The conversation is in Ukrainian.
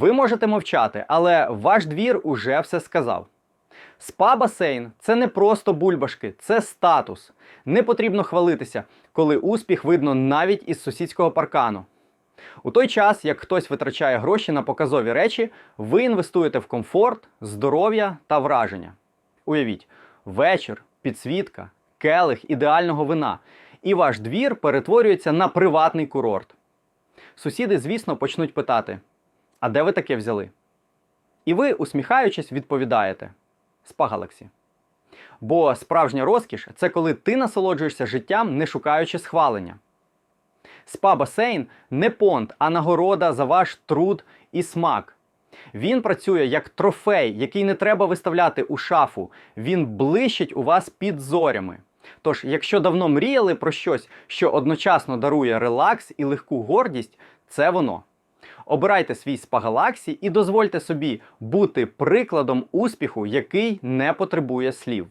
Ви можете мовчати, але ваш двір уже все сказав. Спа-басейн це не просто бульбашки, це статус. Не потрібно хвалитися, коли успіх видно навіть із сусідського паркану. У той час, як хтось витрачає гроші на показові речі, ви інвестуєте в комфорт, здоров'я та враження. Уявіть, вечір, підсвітка, келих ідеального вина, і ваш двір перетворюється на приватний курорт. Сусіди, звісно, почнуть питати: а де ви таке взяли? І ви, усміхаючись, відповідаєте: Спа Галаксі. Бо справжня розкіш це коли ти насолоджуєшся життям, не шукаючи схвалення. Спа-басейн не понт, а нагорода за ваш труд і смак. Він працює як трофей, який не треба виставляти у шафу. Він блищить у вас під зорями. Тож, якщо давно мріяли про щось, що одночасно дарує релакс і легку гордість, це воно. Обирайте свій спа-галаксі і дозвольте собі бути прикладом успіху, який не потребує слів.